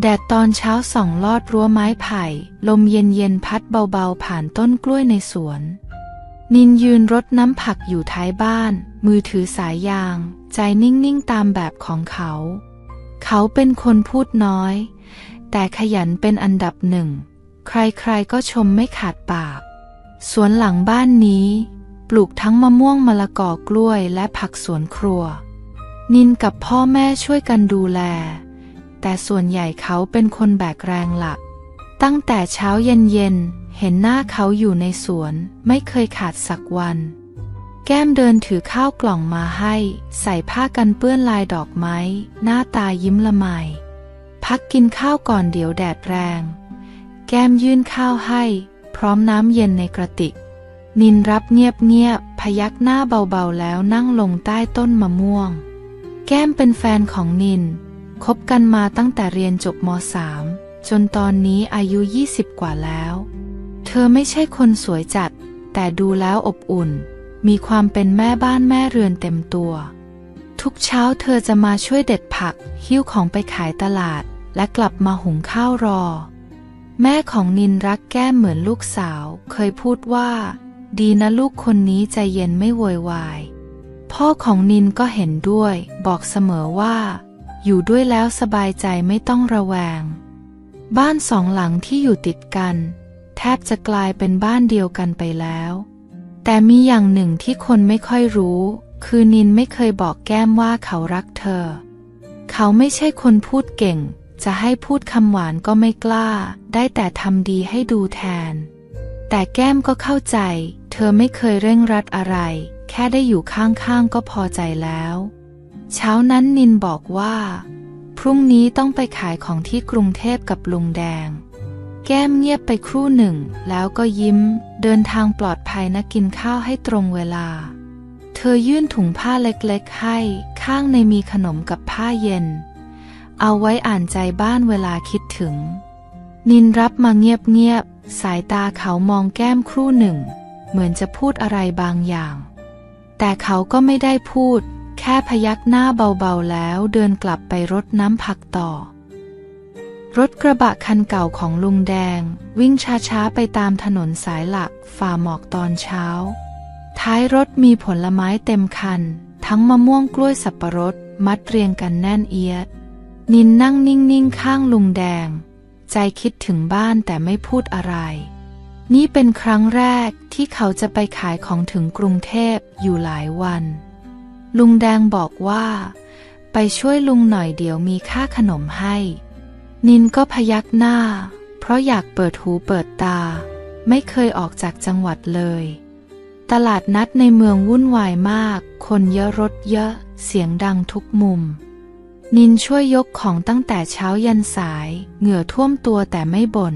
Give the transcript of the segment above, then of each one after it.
แดดตอนเช้าส่องลอดรั้วไม้ไผ่ ลมเย็นๆพัดเบาๆผ่านต้นกล้วยในสวน นินยืนรดน้ำผักอยู่ท้ายบ้าน มือถือสายยาง ใจนิ่งๆตามแบบของเขา เขาเป็นคนพูดน้อย แต่ขยันเป็นอันดับหนึ่ง ใครๆก็ชมไม่ขาดปาก สวนหลังบ้านนี้ ปลูกทั้งมะม่วงมะละกอกล้วยและผักสวนครัว นินกับพ่อแม่ช่วยกันดูแล แต่ส่วนใหญ่เขาเป็นคนแบกแรงหลัก ตั้งแต่เช้าเย็นๆ เห็นหน้าเขาอยู่ในสวน ไม่เคยขาดสักวัน แก้มเดินถือข้าวกล่องมาให้ ใส่ผ้ากันเปื้อนลายดอกไม้ หน้าตายิ้มละไม พักกินข้าวก่อนเดี๋ยวแดดแรง แก้มยื่นข้าวให้ พร้อมน้ำเย็นในกระติก นินรับเงียบๆ พยักหน้าเบาๆ แล้วนั่งลงใต้ต้นมะม่วง แก้มเป็นแฟนของนิน คบกันมาตั้งแต่เรียนจบม .3 จนตอนนี้อายุ 20 กว่าแล้ว เธอไม่ใช่คนสวยจัด แต่ดูแล้วอบอุ่น มีความเป็นแม่บ้านแม่เรือนเต็มตัว ทุกเช้าเธอจะมาช่วยเด็ดผัก หิ้วของไปขายตลาด และกลับมาหุงข้าวรอ แม่ของนินรักแก้มเหมือนลูกสาว เคยพูดว่า ดีนะลูกคนนี้ใจเย็นไม่โวยวาย พ่อของนินก็เห็นด้วย บอกเสมอว่า อยู่ด้วยแล้วสบายใจไม่ต้องระแวง บ้านสองหลังที่อยู่ติดกัน แทบจะกลายเป็นบ้านเดียวกันไปแล้ว แต่มีอย่างหนึ่งที่คนไม่ค่อยรู้ คือนินไม่เคยบอกแก้มว่าเขารักเธอ เขาไม่ใช่คนพูดเก่ง จะให้พูดคำหวานก็ไม่กล้า ได้แต่ทำดีให้ดูแทน แต่แก้มก็เข้าใจ เธอไม่เคยเร่งรัดอะไร แค่ได้อยู่ข้างๆก็พอใจแล้ว เช้านั้นนินบอกว่า พรุ่งนี้ต้องไปขายของที่กรุงเทพกับลุงแดง แก้มเงียบไปครู่หนึ่ง แล้วก็ยิ้ม เดินทางปลอดภัยนะกินข้าวให้ตรงเวลา เธอยื่นถุงผ้าเล็กๆให้ ข้างในมีขนมกับผ้าเย็น เอาไว้อ่านใจบ้านเวลาคิดถึง นินรับมาเงียบๆสายตาเขามองแก้มครู่หนึ่ง เหมือนจะพูดอะไรบางอย่าง แต่เขาก็ไม่ได้พูด แค่พยักหน้าเบาๆแล้วเดินกลับไปรดน้ำผักต่อ รถกระบะคันเก่าของลุงแดง วิ่งช้าๆไปตามถนนสายหลักฝ่าหมอกตอนเช้า ท้ายรถมีผลไม้เต็มคัน ทั้งมะม่วงกล้วยสับปะรด มัดเรียงกันแน่นเอียด นินนั่งนิ่งๆข้างลุงแดง ใจคิดถึงบ้านแต่ไม่พูดอะไรนี่เป็นครั้งแรกที่เขาจะไปขายของถึงกรุงเทพอยู่หลายวัน ลุงแดงบอกว่า ไปช่วยลุงหน่อยเดี๋ยวมีค่าขนมให้ นินก็พยักหน้า เพราะอยากเปิดหูเปิดตา ไม่เคยออกจากจังหวัดเลย ตลาดนัดในเมืองวุ่นวายมาก คนเยอะรถเยอะเสียงดังทุกมุม นินช่วยยกของตั้งแต่เช้ายันสาย เหงื่อท่วมตัวแต่ไม่บน่น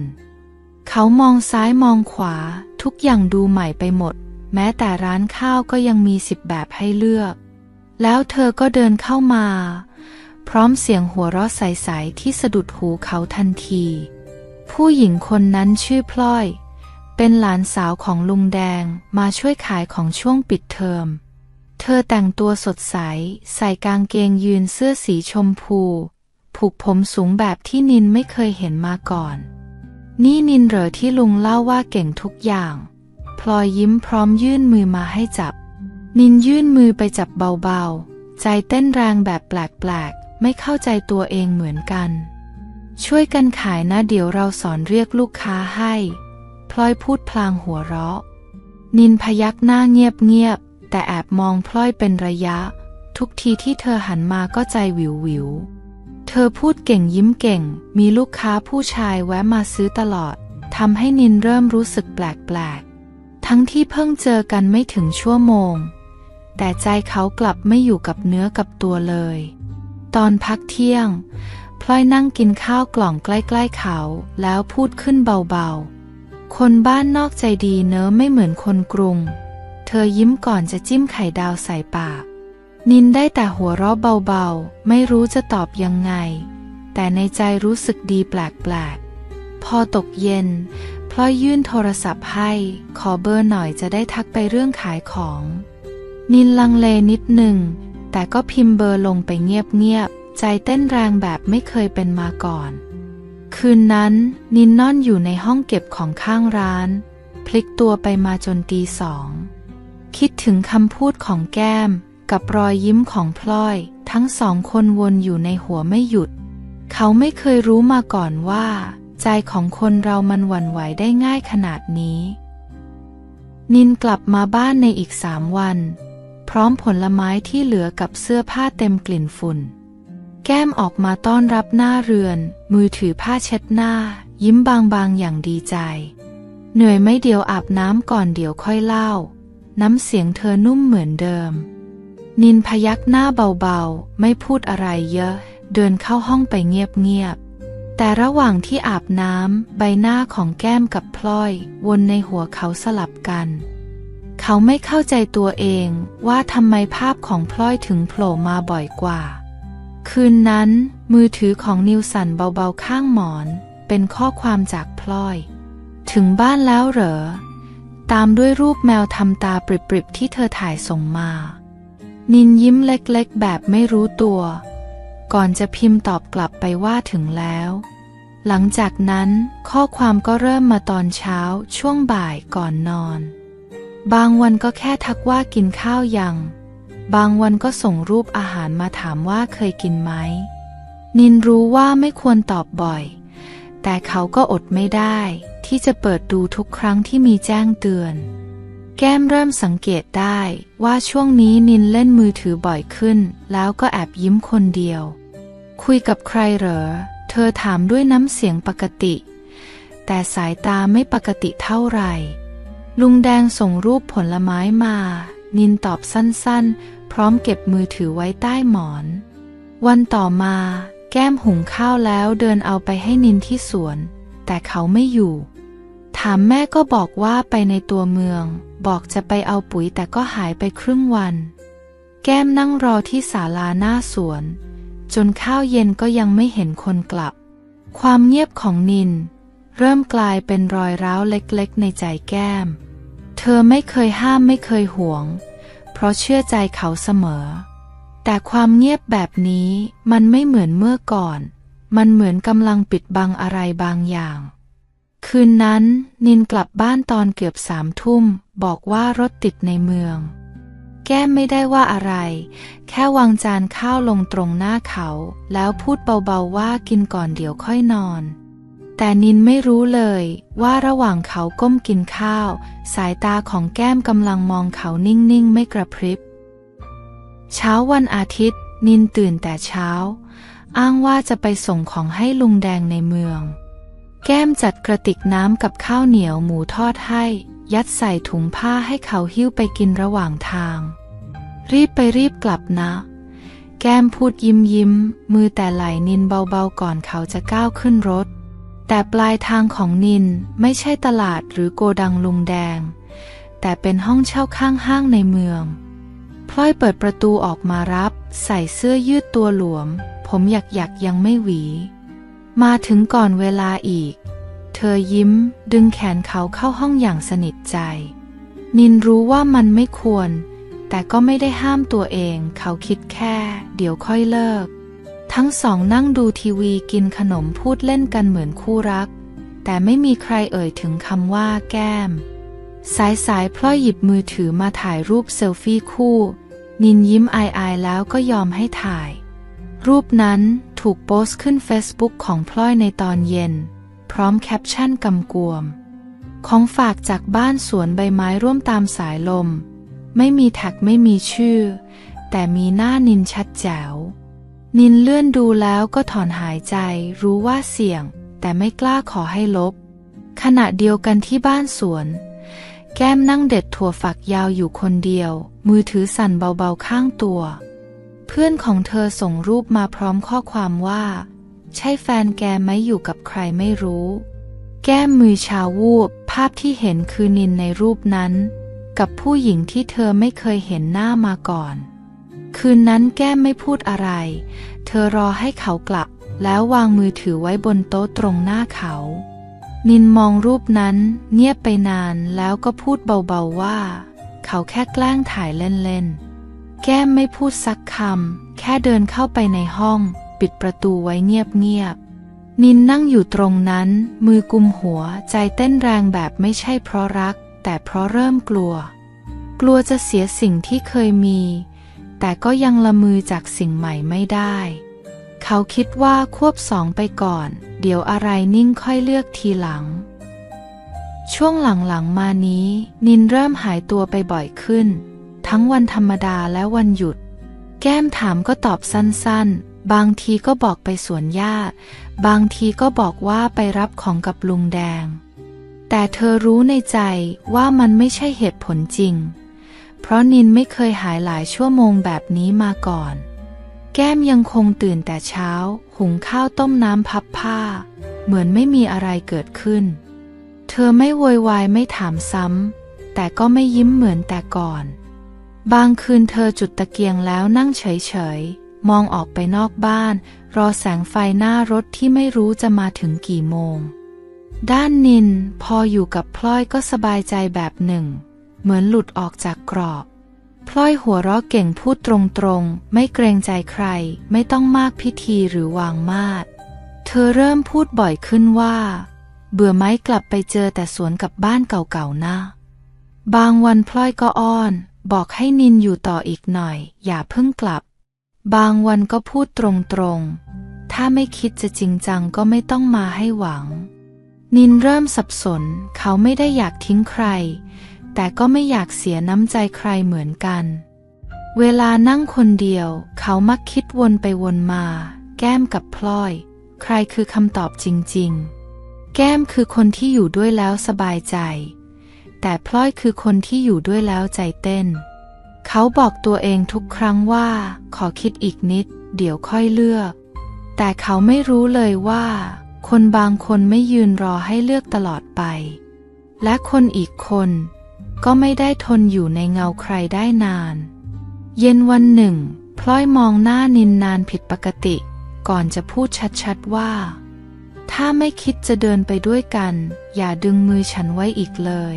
เขามองซ้ายมองขวา ทุกอย่างดูใหม่ไปหมด แม้แต่ร้านข้าวก็ยังมีสิบแบบให้เลือก แล้วเธอก็เดินเข้ามา พร้อมเสียงหัวเราะใสๆที่สะดุดหูเขาทันที ผู้หญิงคนนั้นชื่อพลอย เป็นหลานสาวของลุงแดงมาช่วยขายของช่วงปิดเทอม เธอแต่งตัวสดใส ใส่กางเกงยืนเสื้อสีชมพู ผูกผมสูงแบบที่นินไม่เคยเห็นมาก่อน นี่นินเหรอที่ลุงเล่าว่าเก่งทุกอย่าง พลอยยิ้มพร้อมยื่นมือมาให้จับ นินยื่นมือไปจับเบาๆ ใจเต้นแรงแบบแปลกๆ ไม่เข้าใจตัวเองเหมือนกัน ช่วยกันขายนะเดี๋ยวเราสอนเรียกลูกค้าให้ พลอยพูดพลางหัวเราะ นินพยักหน้าเงียบๆ แต่แอบมองพลอยเป็นระยะ ทุกทีที่เธอหันมาก็ใจวิววิวเธอพูดเก่งยิ้มเก่ง มีลูกค้าผู้ชายแวะมาซื้อตลอดทำให้นินเริ่มรู้สึกแปลกๆ ทั้งที่เพิ่งเจอกันไม่ถึงชั่วโมง แต่ใจเขากลับไม่อยู่กับเนื้อกับตัวเลย ตอนพักเที่ยง พลอยนั่งกินข้าวกล่องใกล้ๆเขา แล้วพูดขึ้นเบาๆ คนบ้านนอกใจดีเนอะไม่เหมือนคนกรุง เธอยิ้มก่อนจะจิ้มไข่ดาวใส่ปาก นินได้แต่หัวเราะเบาๆ ไม่รู้จะตอบยังไง แต่ในใจรู้สึกดีแปลกๆ พอตกเย็นพลอยยื่นโทรศัพท์ให้ ขอเบอร์หน่อยจะได้ทักไปเรื่องขายของ นินลังเลนิดหนึ่ง แต่ก็พิมพ์เบอร์ลงไปเงียบๆ ใจเต้นแรงแบบไม่เคยเป็นมาก่อน คืนนั้น นินนอนอยู่ในห้องเก็บของข้างร้าน พลิกตัวไปมาจนตีสอง คิดถึงคำพูดของแก้ม กับรอยยิ้มของพลอย ทั้งสองคนวนอยู่ในหัวไม่หยุด เขาไม่เคยรู้มาก่อนว่า ใจของคนเรามันหวั่นไหวได้ง่ายขนาดนี้ นินกลับมาบ้านในอีกสามวัน พร้อมผลไม้ที่เหลือกับเสื้อผ้าเต็มกลิ่นฝุ่น แก้มออกมาต้อนรับหน้าเรือน มือถือผ้าเช็ดหน้า ยิ้มบางๆอย่างดีใจ เหนื่อยไม่เดียวอาบน้ำก่อนเดี๋ยวค่อยเล่า น้ำเสียงเธอนุ่มเหมือนเดิม นินพยักหน้าเบาๆ ไม่พูดอะไรเยอะ เดินเข้าห้องไปเงียบๆ แต่ระหว่างที่อาบน้ำใบหน้าของแก้มกับพลอย วนในหัวเขาสลับกัน เขาไม่เข้าใจตัวเองว่าทำไมภาพของพลอยถึงโผล่มาบ่อยกว่า คืนนั้น มือถือของนิวสันเบาๆข้างหมอน เป็นข้อความจากพลอย ถึงบ้านแล้วเหรอ ตามด้วยรูปแมวทำตาปริบๆที่เธอถ่ายส่งมา นินยิ้มเล็กๆ แบบไม่รู้ตัว ก่อนจะพิมพ์ตอบกลับไปว่าถึงแล้วหลังจากนั้นข้อความก็เริ่มมาตอนเช้าช่วงบ่ายก่อนนอน บางวันก็แค่ทักว่ากินข้าวยัง บางวันก็ส่งรูปอาหารมาถามว่าเคยกินไหม นินรู้ว่าไม่ควรตอบบ่อย แต่เขาก็อดไม่ได้ ที่จะเปิดดูทุกครั้งที่มีแจ้งเตือน แก้มเริ่มสังเกตได้ว่าช่วงนี้นินเล่นมือถือบ่อยขึ้น แล้วก็แอบยิ้มคนเดียว คุยกับใครเหรอ เธอถามด้วยน้ำเสียงปกติ แต่สายตาไม่ปกติเท่าไหร่ ลุงแดงส่งรูปผลไม้มา นินตอบสั้นๆ พร้อมเก็บมือถือไว้ใต้หมอน วันต่อมา แก้มหุงข้าวแล้วเดินเอาไปให้นินที่สวน แต่เขาไม่อยู่ ถามแม่ก็บอกว่าไปในตัวเมือง บอกจะไปเอาปุ๋ยแต่ก็หายไปครึ่งวัน แก้มนั่งรอที่ศาลาหน้าสวน จนข้าวเย็นก็ยังไม่เห็นคนกลับ ความเงียบของนิน เริ่มกลายเป็นรอยร้าวเล็กๆ ในใจแก้ม เธอไม่เคยห้ามไม่เคยห่วง เพราะเชื่อใจเขาเสมอ แต่ความเงียบแบบนี้มันไม่เหมือนเมื่อก่อน มันเหมือนกำลังปิดบังอะไรบางอย่าง คืนนั้นนินกลับบ้านตอนเกือบสามทุ่ม บอกว่ารถติดในเมือง แก้มไม่ได้ว่าอะไร แค่วางจานข้าวลงตรงหน้าเขา แล้วพูดเบาๆว่ากินก่อนเดี๋ยวค่อยนอน แต่นินไม่รู้เลยว่าระหว่างเขาก้มกินข้าว สายตาของแก้มกำลังมองเขานิ่งๆ ไม่กระพริบ เช้าวันอาทิตย์ นินตื่นแต่เช้า อ้างว่าจะไปส่งของให้ลุงแดงในเมือง แก้มจัดกระติกน้ำกับข้าวเหนียวหมูทอดให้ ยัดใส่ถุงผ้าให้เขาหิ้วไปกินระหว่างทาง รีบไปรีบกลับนะ แก้มพูดยิ้มยิ้มมือแต่ไหลนินเบาๆก่อนเขาจะก้าวขึ้นรถ แต่ปลายทางของนินไม่ใช่ตลาดหรือโกดังลุงแดง แต่เป็นห้องเช่าข้างห้างในเมือง พลอยเปิดประตูออกมารับ ใส่เสื้อยืดตัวหลวม ผมหยักหยักยังไม่หวี มาถึงก่อนเวลาอีก เธอยิ้ม ดึงแขนเขาเข้าห้องอย่างสนิทใจ นินรู้ว่ามันไม่ควร แต่ก็ไม่ได้ห้ามตัวเอง เขาคิดแค่ เดี๋ยวค่อยเลิก ทั้งสองนั่งดูทีวีกินขนมพูดเล่นกันเหมือนคู่รัก แต่ไม่มีใครเอ่ยถึงคำว่าแก้ม สายสายพลอยหยิบมือถือมาถ่ายรูปเซลฟี่คู่ นินยิ้มอายๆแล้วก็ยอมให้ถ่าย รูปนั้นถูกโพสต์ขึ้นเฟซบุ๊กของพลอยในตอนเย็น พร้อมแคปชั่นกำกวม ของฝากจากบ้านสวนใบไม้ร่วมตามสายลม ไม่มีแท็กไม่มีชื่อ แต่มีหน้านินชัดแจ๋ว นินเลื่อนดูแล้วก็ถอนหายใจรู้ว่าเสี่ยง แต่ไม่กล้าขอให้ลบ ขณะเดียวกันที่บ้านสวน แก้มนั่งเด็ดถั่วฝักยาวอยู่คนเดียว มือถือสั่นเบาๆข้างตัว เพื่อนของเธอส่งรูปมาพร้อมข้อความว่า ใช่แฟนแกไหมอยู่กับใครไม่รู้ แก้มมือชาวูบ ภาพที่เห็นคือนินในรูปนั้น กับผู้หญิงที่เธอไม่เคยเห็นหน้ามาก่อน คืนนั้นแก้มไม่พูดอะไร เธอรอให้เขากลับ แล้ววางมือถือไว้บนโต๊ะตรงหน้าเขา นินมองรูปนั้นเงียบไปนานแล้วก็พูดเบาๆว่า เขาแค่แกล้งถ่ายเล่นๆ แก้มไม่พูดสักคำ แค่เดินเข้าไปในห้อง ปิดประตูไว้เงียบๆ นินนั่งอยู่ตรงนั้น มือกุมหัวใจเต้นแรงแบบไม่ใช่เพราะรัก แต่เพราะเริ่มกลัว กลัวจะเสียสิ่งที่เคยมี แต่ก็ยังละมือจากสิ่งใหม่ไม่ได้ เขาคิดว่าควบสองไปก่อน เดี๋ยวอะไรนิ่งค่อยเลือกทีหลัง ช่วงหลังๆมานี้ นินเริ่มหายตัวไปบ่อยขึ้น ทั้งวันธรรมดาและวันหยุด แก้มถามก็ตอบสั้นๆ บางทีก็บอกไปสวนหญ้าบางทีก็บอกว่าไปรับของกับลุงแดง แต่เธอรู้ในใจว่ามันไม่ใช่เหตุผลจริง เพราะนินไม่เคยหายหลายชั่วโมงแบบนี้มาก่อน แก้มยังคงตื่นแต่เช้า หุงข้าวต้มน้ำพับผ้า เหมือนไม่มีอะไรเกิดขึ้น เธอไม่โวยวายไม่ถามซ้ำ แต่ก็ไม่ยิ้มเหมือนแต่ก่อน บางคืนเธอจุดตะเกียงแล้วนั่งเฉยๆ มองออกไปนอกบ้าน รอแสงไฟหน้ารถที่ไม่รู้จะมาถึงกี่โมง ด้านนินพออยู่กับพลอยก็สบายใจแบบหนึ่ง เหมือนหลุดออกจากกรอบ พลอยหัวเราะเก่งพูดตรงๆ ไม่เกรงใจใคร ไม่ต้องมากพิธีหรือวางมาดเธอเริ่มพูดบ่อยขึ้นว่า เบื่อไหมกลับไปเจอแต่สวนกับบ้านเก่าๆนะ บางวันพลอยก็อ้อน บอกให้นินอยู่ต่ออีกหน่อย อย่าเพิ่งกลับ บางวันก็พูดตรงๆ ถ้าไม่คิดจะจริงจังก็ไม่ต้องมาให้หวังนินเริ่มสับสน เขาไม่ได้อยากทิ้งใคร แต่ก็ไม่อยากเสียน้ำใจใครเหมือนกัน เวลานั่งคนเดียว เขามักคิดวนไปวนมา แก้มกับพลอย ใครคือคำตอบจริง ๆ แก้มคือคนที่อยู่ด้วยแล้วสบายใจ แต่พลอยคือคนที่อยู่ด้วยแล้วใจเต้น เขาบอกตัวเองทุกครั้งว่า ขอคิดอีกนิด เดี๋ยวค่อยเลือก แต่เขาไม่รู้เลยว่า คนบางคนไม่ยืนรอให้เลือกตลอดไป และคนอีกคน ก็ไม่ได้ทนอยู่ในเงาใครได้นาน เย็นวันหนึ่ง พลอยมองหน้านินนานผิดปกติ ก่อนจะพูดชัดๆว่า ถ้าไม่คิดจะเดินไปด้วยกัน อย่าดึงมือฉันไว้อีกเลย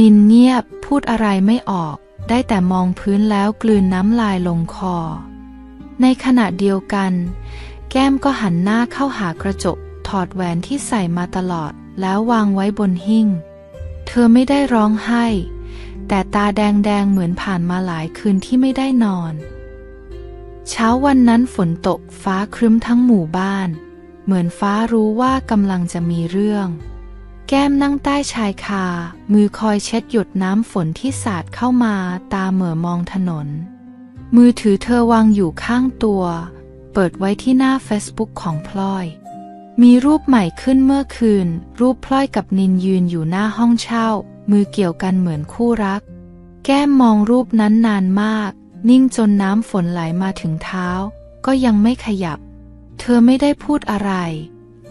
นินเงียบพูดอะไรไม่ออก ได้แต่มองพื้นแล้วกลืนน้ำลายลงคอ ในขณะเดียวกัน แก้มก็หันหน้าเข้าหากระจกถอดแหวนที่ใส่มาตลอดแล้ววางไว้บนหิ้ง เธอไม่ได้ร้องไห้ แต่ตาแดงๆเหมือนผ่านมาหลายคืนที่ไม่ได้นอน เช้าวันนั้นฝนตกฟ้าครึ้มทั้งหมู่บ้าน เหมือนฟ้ารู้ว่ากำลังจะมีเรื่อง แก้มนั่งใต้ชายคา มือคอยเช็ดหยดน้ำฝนที่สาดเข้ามาตาเหม่อมองถนน มือถือเธอวางอยู่ข้างตัว เปิดไว้ที่หน้า Facebook ของพลอย มีรูปใหม่ขึ้นเมื่อคืน รูปพลอยกับนินยืนอยู่หน้าห้องเช่า มือเกี่ยวกันเหมือนคู่รัก แก้มมองรูปนั้นนานมาก นิ่งจนน้ำฝนไหลมาถึงเท้า ก็ยังไม่ขยับ เธอไม่ได้พูดอะไร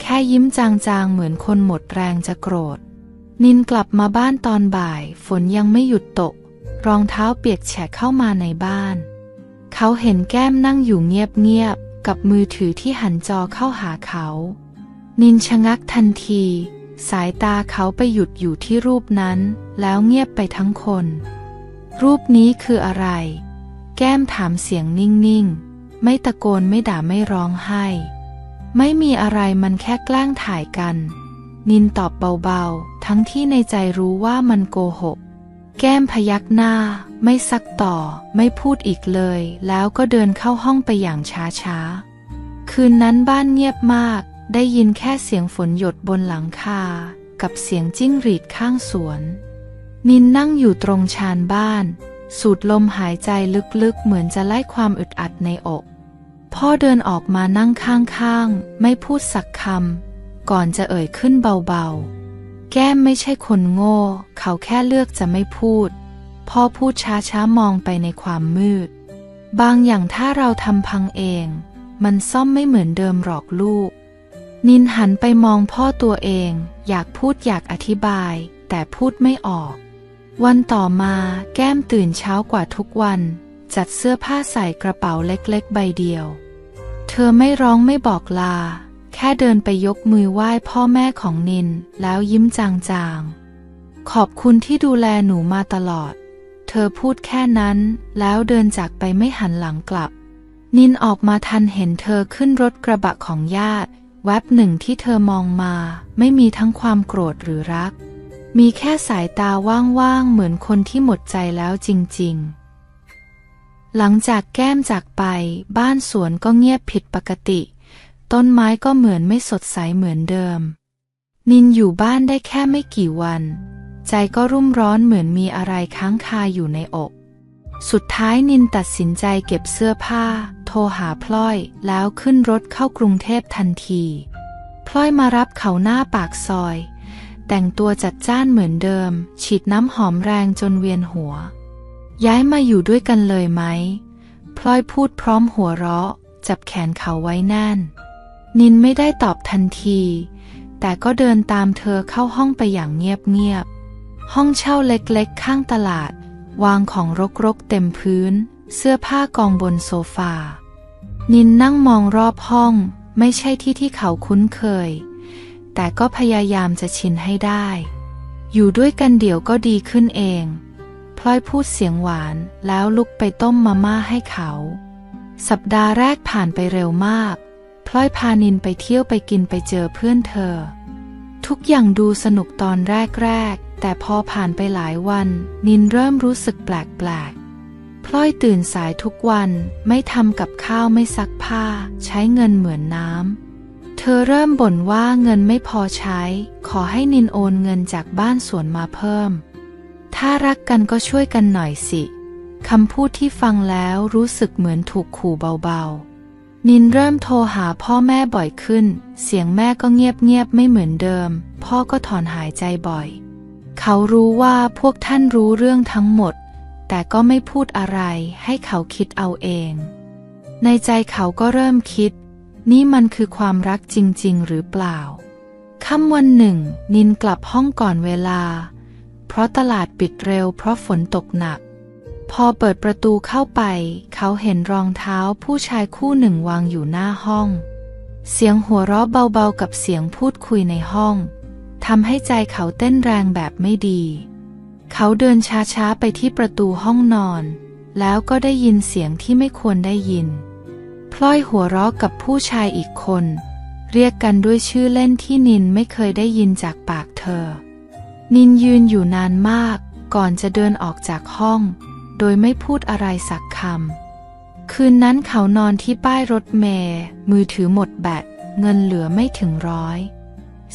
แค่ยิ้มจางๆเหมือนคนหมดแรงจะโกรธ นินกลับมาบ้านตอนบ่าย ฝนยังไม่หยุดตก รองเท้าเปียกแฉะเข้ามาในบ้าน เขาเห็นแก้มนั่งอยู่เงียบๆกับมือถือที่หันจอเข้าหาเขา นินชะงักทันที สายตาเขาไปหยุดอยู่ที่รูปนั้น แล้วเงียบไปทั้งคน รูปนี้คืออะไร แก้มถามเสียงนิ่งๆ ไม่ตะโกนไม่ด่าไม่ร้องไห้ ไม่มีอะไรมันแค่แกล้งถ่ายกัน นินตอบเบาๆ ทั้งที่ในใจรู้ว่ามันโกหก แก้มพยักหน้า ไม่ซักต่อ ไม่พูดอีกเลย แล้วก็เดินเข้าห้องไปอย่างช้าๆ คืนนั้นบ้านเงียบมาก ได้ยินแค่เสียงฝนหยดบนหลังคา กับเสียงจิ้งหรีดข้างสวน นินนั่งอยู่ตรงชานบ้าน สูดลมหายใจลึกๆ เหมือนจะไล่ความอึดอัดในอก พ่อเดินออกมานั่งข้างๆ ไม่พูดสักคำ ก่อนจะเอ่ยขึ้นเบาๆ แก้มไม่ใช่คนโง่ เขาแค่เลือกจะไม่พูด พ่อพูดช้าๆ มองไปในความมืด บางอย่างถ้าเราทำพังเอง มันซ่อมไม่เหมือนเดิมหรอกลูก นินหันไปมองพ่อตัวเอง อยากพูดอยากอธิบาย แต่พูดไม่ออก วันต่อมาแก้มตื่นเช้ากว่าทุกวัน จัดเสื้อผ้าใส่กระเป๋าเล็กๆ ใบเดียว เธอไม่ร้องไม่บอกลา แค่เดินไปยกมือไหว้พ่อแม่ของนิน แล้วยิ้มจางๆ ขอบคุณที่ดูแลหนูมาตลอด เธอพูดแค่นั้นแล้วเดินจากไปไม่หันหลังกลับ นินออกมาทันเห็นเธอขึ้นรถกระบะของญาติ แวบหนึ่งที่เธอมองมาไม่มีทั้งความโกรธหรือรัก มีแค่สายตาว่างๆเหมือนคนที่หมดใจแล้วจริงๆ หลังจากแก้มจากไป บ้านสวนก็เงียบผิดปกติ ต้นไม้ก็เหมือนไม่สดใสเหมือนเดิม นินอยู่บ้านได้แค่ไม่กี่วัน ใจก็รุ่มร้อนเหมือนมีอะไรค้างคาอยู่ในอก สุดท้ายนินตัดสินใจเก็บเสื้อผ้า โทรหาพลอยแล้วขึ้นรถเข้ากรุงเทพทันที พลอยมารับเขาหน้าปากซอย แต่งตัวจัดจ้านเหมือนเดิม ฉีดน้ำหอมแรงจนเวียนหัว ย้ายมาอยู่ด้วยกันเลยไหมพลอยพูดพร้อมหัวเราะ จับแขนเขาไว้แน่น นินไม่ได้ตอบทันที แต่ก็เดินตามเธอเข้าห้องไปอย่างเงียบๆห้องเช่าเล็กๆ ข้างตลาด วางของรกๆเต็มพื้น เสื้อผ้ากองบนโซฟา นินนั่งมองรอบห้อง ไม่ใช่ที่ที่เขาคุ้นเคย แต่ก็พยายามจะชินให้ได้ อยู่ด้วยกันเดี๋ยวก็ดีขึ้นเอง พลอยพูดเสียงหวานแล้วลุกไปต้มมาม่าให้เขา สัปดาห์แรกผ่านไปเร็วมาก พลอยพานินไปเที่ยวไปกินไปเจอเพื่อนเธอ ทุกอย่างดูสนุกตอนแรกๆ แต่พอผ่านไปหลายวัน นินเริ่มรู้สึกแปลกๆพลอยตื่นสายทุกวันไม่ทำกับข้าวไม่ซักผ้า ใช้เงินเหมือนน้ำ เธอเริ่มบ่นว่าเงินไม่พอใช้ ขอให้นินโอนเงินจากบ้านสวนมาเพิ่ม ถ้ารักกันก็ช่วยกันหน่อยสิคำพูดที่ฟังแล้วรู้สึกเหมือนถูกขู่เบาๆ นินเริ่มโทรหาพ่อแม่บ่อยขึ้น เสียงแม่ก็เงียบๆไม่เหมือนเดิม พ่อก็ถอนหายใจบ่อย เขารู้ว่าพวกท่านรู้เรื่องทั้งหมด แต่ก็ไม่พูดอะไรให้เขาคิดเอาเอง ในใจเขาก็เริ่มคิด นี่มันคือความรักจริง ๆ หรือเปล่าค่ำวันหนึ่ง นินกลับห้องก่อนเวลา เพราะตลาดปิดเร็วเพราะฝนตกหนัก พอเปิดประตูเข้าไป เขาเห็นรองเท้าผู้ชายคู่หนึ่งวางอยู่หน้าห้อง เสียงหัวเราะเบาๆกับเสียงพูดคุยในห้อง ทำให้ใจเขาเต้นแรงแบบไม่ดี เขาเดินช้าๆไปที่ประตูห้องนอน แล้วก็ได้ยินเสียงที่ไม่ควรได้ยิน พลอยหัวเราะกับผู้ชายอีกคน เรียกกันด้วยชื่อเล่นที่นินไม่เคยได้ยินจากปากเธอ นินยืนอยู่นานมาก ก่อนจะเดินออกจากห้อง โดยไม่พูดอะไรสักคำ คืนนั้นเขานอนที่ป้ายรถเมล์มือถือหมดแบตเงินเหลือไม่ถึงร้อย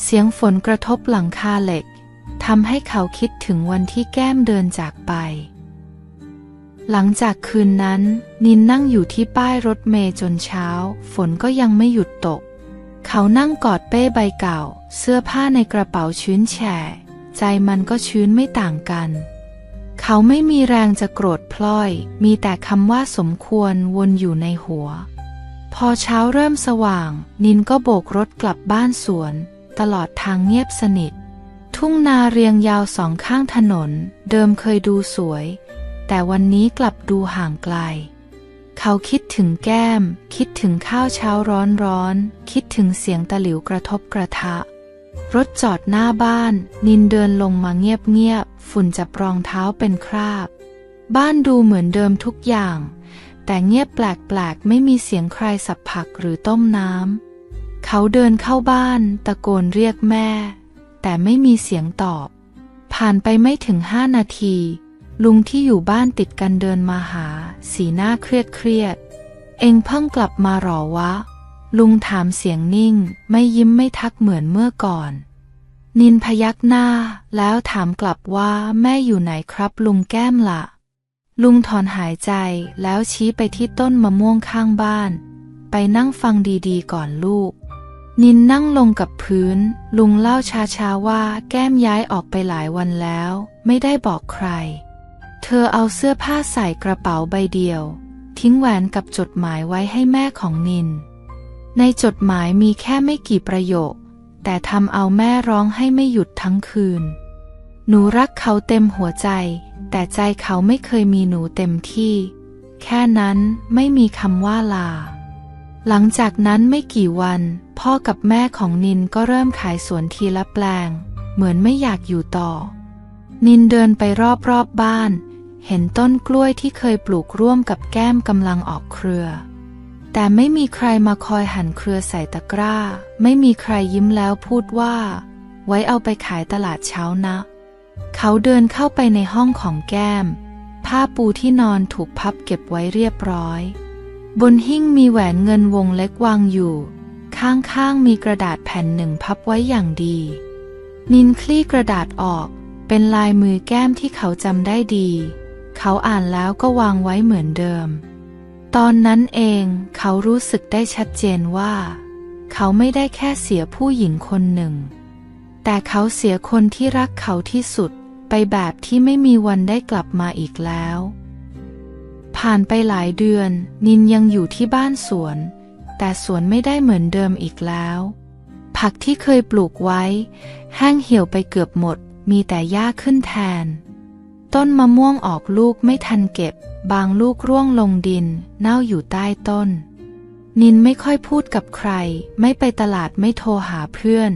เสียงฝนกระทบหลังคาเหล็กทำให้เขาคิดถึงวันที่แก้มเดินจากไป หลังจากคืนนั้น นินนั่งอยู่ที่ป้ายรถเมล์จนเช้า ฝนก็ยังไม่หยุดตก เขานั่งกอดเป้ใบเก่า เสื้อผ้าในกระเป๋าชื้นแฉะใจมันก็ชื้นไม่ต่างกัน เขาไม่มีแรงจะโกรธพลอย มีแต่คำว่าสมควรวนอยู่ในหัว พอเช้าเริ่มสว่าง นินก็โบกรถกลับบ้านสวน ตลอดทางเงียบสนิท ทุ่งนาเรียงยาวสองข้างถนน เดิมเคยดูสวย แต่วันนี้กลับดูห่างไกล เขาคิดถึงแก้ม คิดถึงข้าวเช้าร้อนร้อน คิดถึงเสียงตะหลิวกระทบกระทะ รถจอดหน้าบ้าน นินเดินลงมาเงียบๆฝุ่นจับรองเท้าเป็นคราบ บ้านดูเหมือนเดิมทุกอย่าง แต่เงียบแปลกๆไม่มีเสียงใครสับผักหรือต้มน้ำ เขาเดินเข้าบ้านตะโกนเรียกแม่ แต่ไม่มีเสียงตอบ ผ่านไปไม่ถึงห้านาที ลุงที่อยู่บ้านติดกันเดินมาหา สีหน้าเครียดเครียด เองเพิ่งกลับมาหรอวะ ลุงถามเสียงนิ่ง ไม่ยิ้มไม่ทักเหมือนเมื่อก่อน นินพยักหน้า แล้วถามกลับว่าแม่อยู่ไหนครับลุงแก้มล่ะลุงถอนหายใจแล้วชี้ไปที่ต้นมะม่วงข้างบ้าน ไปนั่งฟังดีๆก่อนลูก นินนั่งลงกับพื้น ลุงเล่าช้าๆว่าแก้มย้ายออกไปหลายวันแล้ว ไม่ได้บอกใคร เธอเอาเสื้อผ้าใส่กระเป๋าใบเดียว ทิ้งแหวนกับจดหมายไว้ให้แม่ของนิน ในจดหมายมีแค่ไม่กี่ประโยค แต่ทำเอาแม่ร้องให้ไม่หยุดทั้งคืน หนูรักเขาเต็มหัวใจ แต่ใจเขาไม่เคยมีหนูเต็มที่ แค่นั้นไม่มีคำว่าลา หลังจากนั้นไม่กี่วัน พ่อกับแม่ของนินก็เริ่มขายสวนทีละแปลง เหมือนไม่อยากอยู่ต่อ นินเดินไปรอบๆบบ้าน เห็นต้นกล้วยที่เคยปลูกร่วมกับแก้มกำลังออกเครือ แต่ไม่มีใครมาคอยหั่นเครือใส่ตะกร้า ไม่มีใครยิ้มแล้วพูดว่า ไว้เอาไปขายตลาดเช้านะ เขาเดินเข้าไปในห้องของแก้ม ผ้าปูที่นอนถูกพับเก็บไว้เรียบร้อย บนหิ้งมีแหวนเงินวงเล็กวางอยู่ ข้างๆมีกระดาษแผ่นหนึ่งพับไว้อย่างดี นินคลี่กระดาษออก เป็นลายมือแก้มที่เขาจำได้ดี เขาอ่านแล้วก็วางไว้เหมือนเดิม ตอนนั้นเองเขารู้สึกได้ชัดเจนว่า เขาไม่ได้แค่เสียผู้หญิงคนหนึ่ง แต่เขาเสียคนที่รักเขาที่สุดไปแบบที่ไม่มีวันได้กลับมาอีกแล้ว ผ่านไปหลายเดือน นินยังอยู่ที่บ้านสวน แต่สวนไม่ได้เหมือนเดิมอีกแล้ว ผักที่เคยปลูกไว้ แห้งเหี่ยวไปเกือบหมด มีแต่หญ้าขึ้นแทน ต้นมะม่วงออกลูกไม่ทันเก็บ บางลูกร่วงลงดิน เน่าอยู่ใต้ต้น นินไม่ค่อยพูดกับใคร ไม่ไปตลาดไม่โทรหาเพื่อน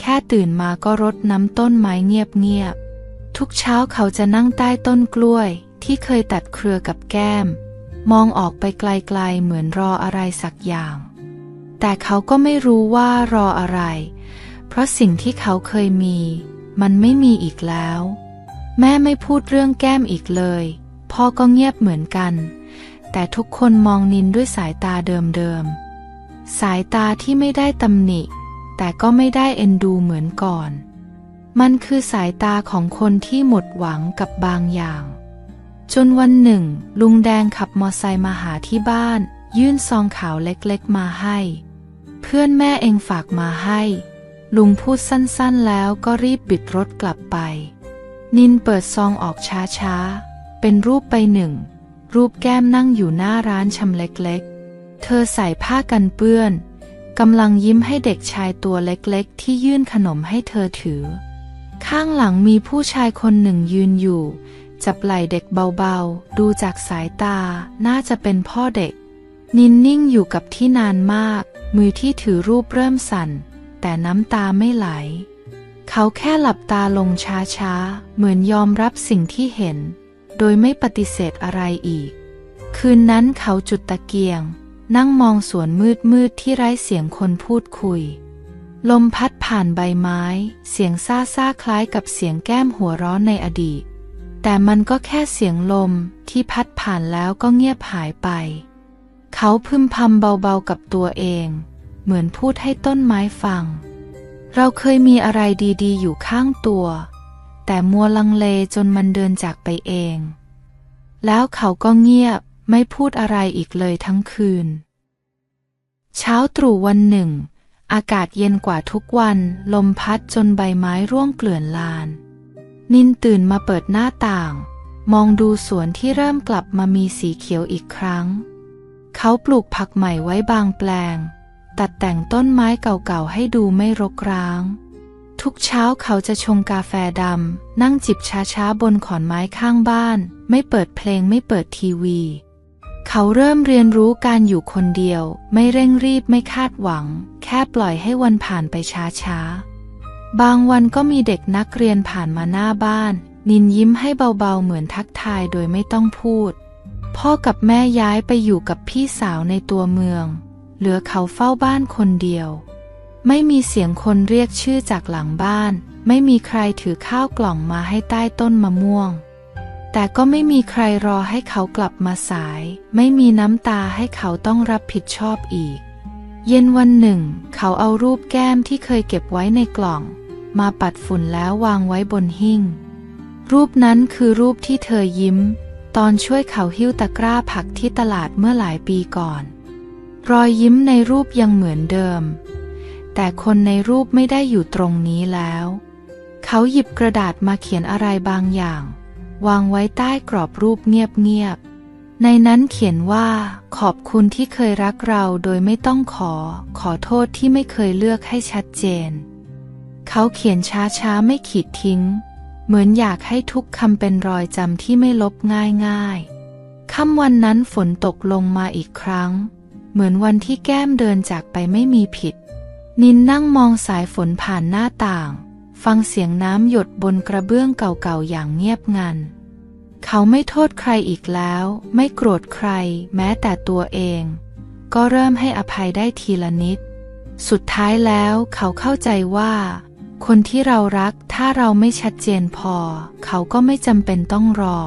แค่ตื่นมาก็รดน้ำต้นไม้เงียบๆทุกเช้าเขาจะนั่งใต้ต้นกล้วย ที่เคยตัดเครือกับแก้ม มองออกไปไกลๆเหมือนรออะไรสักอย่าง แต่เขาก็ไม่รู้ว่ารออะไร เพราะสิ่งที่เขาเคยมี มันไม่มีอีกแล้ว แม่ไม่พูดเรื่องแก้มอีกเลย พ่อก็เงียบเหมือนกัน แต่ทุกคนมองนินด้วยสายตาเดิมๆ สายตาที่ไม่ได้ตำหนิ แต่ก็ไม่ได้เอ็นดูเหมือนก่อน มันคือสายตาของคนที่หมดหวังกับบางอย่าง จนวันหนึ่ง ลุงแดงขับมอไซค์มาหาที่บ้าน ยื่นซองขาวเล็กๆมาให้ เพื่อนแม่เองฝากมาให้ ลุงพูดสั้นๆแล้วก็รีบบิดรถกลับไป นินเปิดซองออกช้าๆ เป็นรูปใบหนึ่ง รูปแก้มนั่งอยู่หน้าร้านชำเล็กๆ เธอใส่ผ้ากันเปื้อนกำลังยิ้มให้เด็กชายตัวเล็กๆ ที่ยื่นขนมให้เธอถือ ข้างหลังมีผู้ชายคนหนึ่งยืนอยู่ จับไหล่เด็กเบาๆ ดูจากสายตา น่าจะเป็นพ่อเด็ก นินนิ่งอยู่กับที่นานมาก มือที่ถือรูปเริ่มสั่น แต่น้ำตาไม่ไหล เขาแค่หลับตาลงช้าๆ เหมือนยอมรับสิ่งที่เห็น โดยไม่ปฏิเสธอะไรอีก คืนนั้นเขาจุดตะเกียง นั่งมองสวนมืดๆ ที่ไร้เสียงคนพูดคุยลมพัดผ่านใบไม้ เสียงซ่าซาๆคล้ายกับเสียงแก้มหัวเร้อนในอดีต แต่มันก็แค่เสียงลมที่พัดผ่านแล้วก็เงียบหายไป เขาพึมพำเบาๆกับตัวเอง เหมือนพูดให้ต้นไม้ฟัง เราเคยมีอะไรดีๆ อยู่ข้างตัว แต่มัวลังเลจนมันเดินจากไปเอง แล้วเขาก็เงียบไม่พูดอะไรอีกเลยทั้งคืน เช้าตรู่วันหนึ่ง อากาศเย็นกว่าทุกวัน ลมพัดจนใบไม้ร่วงเกลื่อนลาน นินตื่นมาเปิดหน้าต่าง มองดูสวนที่เริ่มกลับมามีสีเขียวอีกครั้ง เขาปลูกผักใหม่ไว้บางแปลง ตัดแต่งต้นไม้เก่าๆให้ดูไม่รกร้าง ทุกเช้าเขาจะชงกาแฟดำนั่งจิบช้าๆบนขอนไม้ข้างบ้าน ไม่เปิดเพลงไม่เปิดทีวี เขาเริ่มเรียนรู้การอยู่คนเดียว ไม่เร่งรีบไม่คาดหวัง แค่ปล่อยให้วันผ่านไปช้าๆ บางวันก็มีเด็กนักเรียนผ่านมาหน้าบ้าน นินยิ้มให้เบาๆเหมือนทักทายโดยไม่ต้องพูด พ่อกับแม่ย้ายไปอยู่กับพี่สาวในตัวเมือง เหลือเขาเฝ้าบ้านคนเดียว ไม่มีเสียงคนเรียกชื่อจากหลังบ้าน ไม่มีใครถือข้าวกล่องมาให้ใต้ต้นมะม่วง แต่ก็ไม่มีใครรอให้เขากลับมาสาย ไม่มีน้ำตาให้เขาต้องรับผิดชอบอีก เย็นวันหนึ่ง เขาเอารูปแก้มที่เคยเก็บไว้ในกล่อง มาปัดฝุ่นแล้ววางไว้บนหิ้ง รูปนั้นคือรูปที่เธอยิ้ม ตอนช่วยเขาหิ้วตะกร้าผักที่ตลาดเมื่อหลายปีก่อน รอยยิ้มในรูปยังเหมือนเดิม แต่คนในรูปไม่ได้อยู่ตรงนี้แล้ว เขาหยิบกระดาษมาเขียนอะไรบางอย่าง วางไว้ใต้กรอบรูปเงียบๆในนั้นเขียนว่าขอบคุณที่เคยรักเราโดยไม่ต้องขอ ขอโทษที่ไม่เคยเลือกให้ชัดเจน เขาเขียนช้าๆไม่ขีดทิ้ง เหมือนอยากให้ทุกคำเป็นรอยจำที่ไม่ลบง่ายๆค่ำวันนั้นฝนตกลงมาอีกครั้ง เหมือนวันที่แก้มเดินจากไปไม่มีผิด นินนั่งมองสายฝนผ่านหน้าต่าง ฟังเสียงน้ำหยดบนกระเบื้องเก่าๆอย่างเงียบงัน เขาไม่โทษใครอีกแล้ว ไม่โกรธใคร แม้แต่ตัวเอง ก็เริ่มให้อภัยได้ทีละนิด สุดท้ายแล้วเขาเข้าใจว่า คนที่เรารักถ้าเราไม่ชัดเจนพอ เขาก็ไม่จำเป็นต้องรอ